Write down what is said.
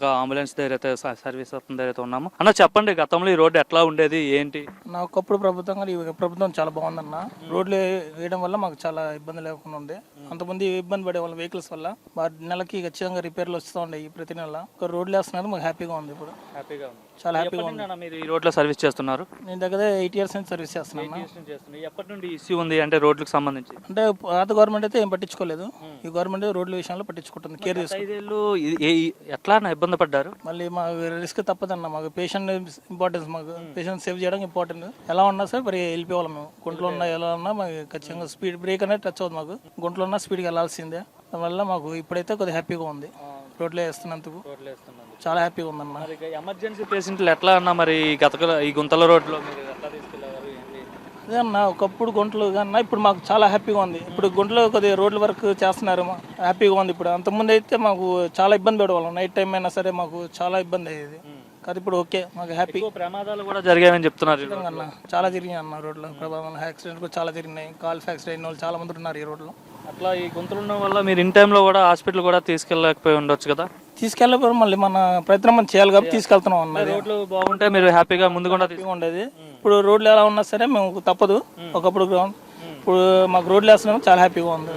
ఒక అంబులెన్స్ దగ్గర అయితే సర్వీస్ దగ్గర అయితే ఉన్నాము. అన్న చెప్పండి గతంలో ఈ రోడ్డు ఎట్లా ఉండేది? ఏంటి? నా ఒకప్పుడు ప్రభుత్వం కానీ ఈ ప్రభుత్వం చాలా బాగుందన్న. రోడ్లు వేయడం వల్ల మాకు చాలా ఇబ్బంది లేకుండా ఉంది. అంతమంది ఇబ్బంది పడే వాళ్ళ వెహికల్స్ వల్ల. మా నెలకి ఖచ్చితంగా రిపేర్లు వస్తూ ఉండేవి ప్రతి నెల. ఒక రోడ్లు వేస్తున్నారు మాకు హ్యాపీగా ఉంది ఇప్పుడు. హ్యాపీగా ఉంది. చాలా హ్యాపీగా ఉంది. మీరు ఈ రోడ్లో సర్వీస్ చేస్తున్నారు? నేను దగ్గర ఎయిట్ ఇయర్స్ నుంచి సర్వీస్ చేస్తున్నాను. ఎప్పటి నుండి ఇష్యూ ఉంది అంటే రోడ్లకు సంబంధించి? అంటే పాత గవర్నమెంట్ అయితే ఏం పట్టించుకోలేదు. ఈ గవర్నమెంట్ రోడ్ల విషయంలో పట్టించుకుంటుంది కేర్ ఐదేళ్ళు ఎట్లా ఇబ్బంది పడ్డారు? మళ్ళీ మాకు రిస్క్ తప్పదన్న. మాకు పేషెంట్ ఇంపార్టెన్స్ మాకు పేషెంట్ సేవ్ చేయడం ఇంపార్టెంట్ ఎలా ఉన్నా సరే మరి వెళ్ళిపోవాలి మేము. గుంట్లో ఉన్నా ఎలా ఉన్నా మాకు ఖచ్చితంగా స్పీడ్ బ్రేక్ అనేది టచ్ అవుతుంది మాకు. గుంట్లో ఉన్నా స్పీడ్కి వెళ్ళాల్సిందే. దానివల్ల మాకు ఇప్పుడైతే కొద్దిగా హ్యాపీగా ఉంది. రోడ్లో వేస్తున్నందుకు. చాలా హ్యాపీగా ఉందన్న. మరి ఎమర్జెన్సీ పేషెంట్లు ఎట్లా అన్న మరి ఈ గతకల ఈ గుంతల రోడ్లో మీరు ఎట్లా తీసుకెళ్ళారు ఏంటి? అదే అన్న ఒకప్పుడు గుంటలు కన్నా ఇప్పుడు మాకు చాలా హ్యాపీగా ఉంది. ఇప్పుడు గుంటలో కొద్దిగా రోడ్ల వర్క్ చేస్తున్నారు మా- హ్యాపీగా ఉంది ఇప్పుడు. అంతకుముందు అయితే మాకు చాలా ఇబ్బంది పడేవాళ్ళం. నైట్ టైం అయినా సరే మాకు చాలా ఇబ్బంది అయ్యేది. కానీ ఇప్పుడు ఓకే మాకు హ్యాపీ ఎక్కువ ప్రమాదాలు కూడా జరిగాయని చెప్తున్నారు ఈ అన్న చాలా జరిగినాయి అన్న రోడ్లో ప్రభావం యాక్సిడెంట్ కూడా చాలా జరిగినాయి. కాల్ యాక్సిడెంట్ అయిన వాళ్ళు చాలా మంది ఉన్నారు ఈ రోడ్లో. అట్లా ఈ గుంతలు ఉండడం వల్ల మీరు ఇన్ టైంలో కూడా హాస్పిటల్ కూడా తీసుకెళ్ళలేకపోయి ఉండొచ్చు కదా? తీసుకెళ్ళకపోతే మళ్ళీ మన ప్రయత్నం మనం చేయాలి కాబట్టి తీసుకెళ్తున్నాం అన్నది రోడ్లు బాగుంటే మీరు హ్యాపీగా ముందు కూడా హ్యాపీగా ఉండేది. ఇప్పుడు రోడ్లు ఎలా ఉన్నా సరే మేము తప్పదు. ఒకప్పుడు గ్రౌండ్. ఇప్పుడు మాకు రోడ్లు వేస్తున్నాము చాలా హ్యాపీగా ఉంది.